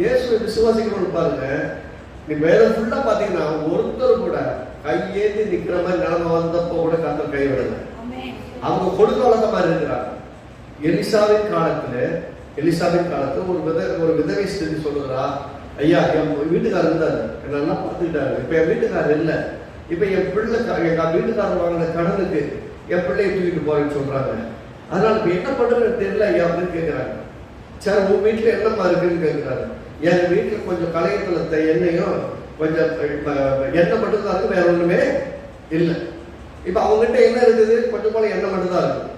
இயேசுவை விசுவாசிக்கணும்னு பாருங்க. நீ வேதம் ஃபுல்லா பாத்தீங்கன்னா ஒருத்தர் கூட கையேந்தி நிக்கிற மாதிரி நிலைமை வந்தப்போ கூட கத்தர் கைவிடல அவங்க கொடுக்க வளர்த்த மாதிரி இருக்கிறாங்க. எலிசாவின் காலத்துல எலிசாவின் காலத்துல ஒரு வித ஒரு விதவை ஸ்திதி சொல்லுறா ஐயா என் வீட்டுக்காரர் இருந்தாரு. என்ன நல்லா பார்த்துக்கிட்டாரு. இப்ப என் வீட்டுக்காரர் இல்ல. இப்ப என் பிள்ளை எங்க வீட்டுக்காரர் வாங்கின கடனுக்கு என் பிள்ளையை தூக்கிட்டு போறேன்னு சொல்றாங்க. அதனால இப்ப என்ன பண்றதுன்னு தெரியல ஐயா அப்படின்னு கேட்கிறாங்க சார் உன் வீட்டுல என்னம்மா இருக்குன்னு கேட்கிறாரு என் வீட்டுல கொஞ்சம் கலையத்துல எண்ணெயும் கொஞ்சம் எண்ணெய் மட்டும் தான் இருக்கு வேற ஒண்ணுமே இல்லை. இப்ப அவங்ககிட்ட என்ன இருக்குது? கொஞ்சம் போல எண்ணெய் மட்டும் தான் இருக்கு.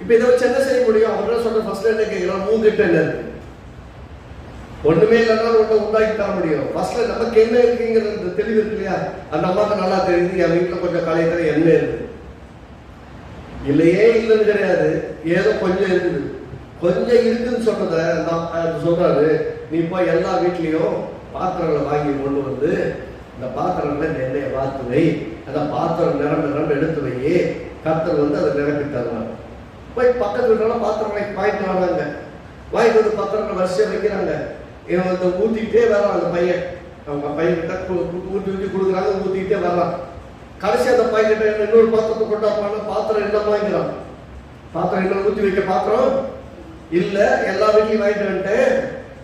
இப்ப இதை வச்சு என்ன செய்ய முடியும்? அவங்க சொல்ற ஃபர்ஸ்ட் என்ன கேட்கலாம் மூங்கிட்ட என்ன இருக்கு? ஒண்ணுமே இல்லைன்னா ஒண்ணு உண்டாக்கி தர முடியும். ஃபர்ஸ்ட்ல நமக்கு என்ன இருக்குங்கிறது தெளிவு இருக்கு இல்லையா? அந்த அம்மாவுக்கு நல்லா தெரியுது. என் வீட்டுல கொஞ்சம் கலையத்துல என்ன இருக்கு? இல்லையே இல்லைன்னு கிடையாது. ஏதோ கொஞ்சம் இருக்குது. கொஞ்சம் இருக்குன்னு சொன்னதை நான் சொல்றாரு. நீ போய் எல்லா வீட்லேயும் பாத்திரங்களை வாங்கி கொண்டு வந்து இந்த பாத்திரங்களை நிறைய வாத்து வை. அந்த பாத்திரம் நிரம்ப நிரம்ப எடுத்து வை. கர்த்தர் வந்து அதை நிரப்பி தருவாங்க போய் பக்கத்து வீட்டுல பாத்திரங்களை வாங்கிட்டு வராங்க வாங்கிட்டு வந்து பாத்திரங்களை வரிசையாக வைக்கிறாங்க. இவன் வந்து ஊற்றிக்கிட்டே வரான் அந்த பையன். அவங்க பையன் கிட்ட ஊற்றி ஊற்றி கொடுக்குறாங்க ஊற்றிக்கிட்டே வர்றான். கடைசி அந்த பையன் கிட்ட இன்னொரு பாத்திரத்தை கொண்டாப்பான பாத்திரம் என்ன வாங்கிறான். பாத்திரம் என்ன ஊற்றி வைக்க பாத்திரம் இல்ல எல்லா வீட்லையும் வாங்கிட்டு வந்துட்டேன்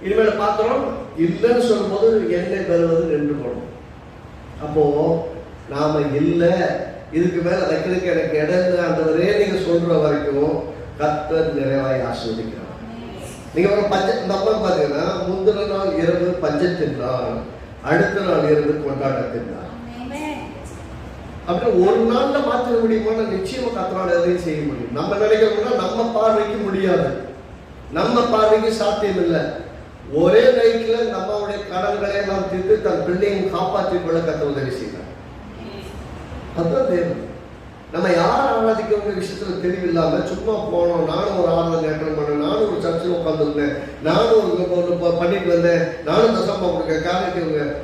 இனிமேல் பாத்திரம் இல்லைன்னு சொல்லும்போது எண்ணெய் பெறுவது நின்று போடும். அப்போ நாம இல்ல இதுக்கு மேல வைக்கிறதுக்கு எனக்கு இடம் இல்லை ஆண்டவரே நீங்க சொல்ற வரைக்கும் கத்தர் நிறைவாய் ஆஸ்வதிக்கிறார் நீங்க ஒரு பஞ்ச இந்த அம்மா பாத்தீங்கன்னா முந்தின நாள் இரவு பஞ்சத்தின் நாள் அடுத்த நாள் இரவு கொண்டாட்டத்தின் நாள் அப்படி ஒரு நாள்ல மாற்ற முடியுமா நிச்சயமா கத்தனால எதையும் செய்ய முடியும். நம்ம நினைக்கிறோம்னா நம்ம பார்வைக்கு முடியாது. நம்ம பார்வைக்கு சாத்தியம் இல்லை ஒரே நைட்ல நம்மளுடைய கடன்களை எல்லாம் தீர்த்து தன் பிள்ளையும் காப்பாற்றிக் கொள்ள கத்த உதவி செய்தார் அதுதான் நம்ம யார் ஆராதிக்கவங்க விஷயத்துல தெளிவில்லாம சும்மா போனோம் நானும் ஒரு ஆராதனை அட்டன் பண்ணேன் நானும் ஒரு சர்ச்சில் உட்காந்துருந்தேன் நானும் ஒரு பண்ணிட்டு வந்தேன் நானும் தசமா கொடுக்க காரணத்துவங்க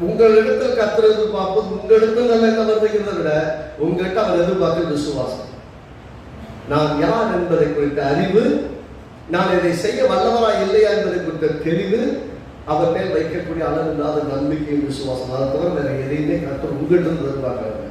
உங்களிடத்தில் கத்துற எதிர்பார்ப்பு உங்களிடத்தில் நல்ல என்ன வருதுங்கிறத விட உங்கள்கிட்ட அவர் எதிர்பார்த்து விசுவாசம். நான் யார் என்பதை குறித்த அறிவு நான் இதை செய்ய வல்லவரா இல்லையா என்பதை குறித்த தெரிவு அவர் மேல் வைக்கக்கூடிய அளவில்லாத நம்பிக்கையும் விசுவாசம். அதை தவிர வேற எதையுமே கத்தர் உங்கள்கிட்ட எதிர்பார்க்கிறார்